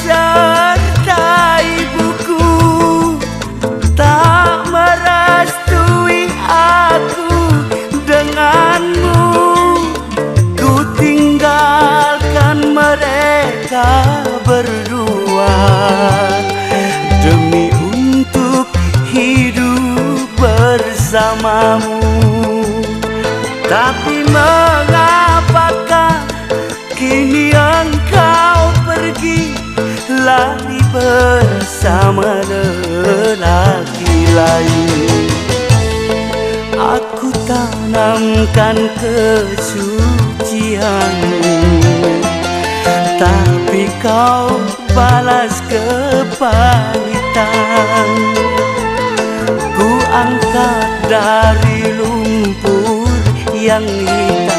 serta ibuku tak merestui aku denganmu. Ku tinggalkan mereka berdua demi untuk hidup bersamamu. Tapi mengapakah kini engkau pergi? Lari bersama lelaki lain. Aku tanamkan kesucianmu. Tapi kau balas kepahitan. Ku angkat dari lumpur yang hitam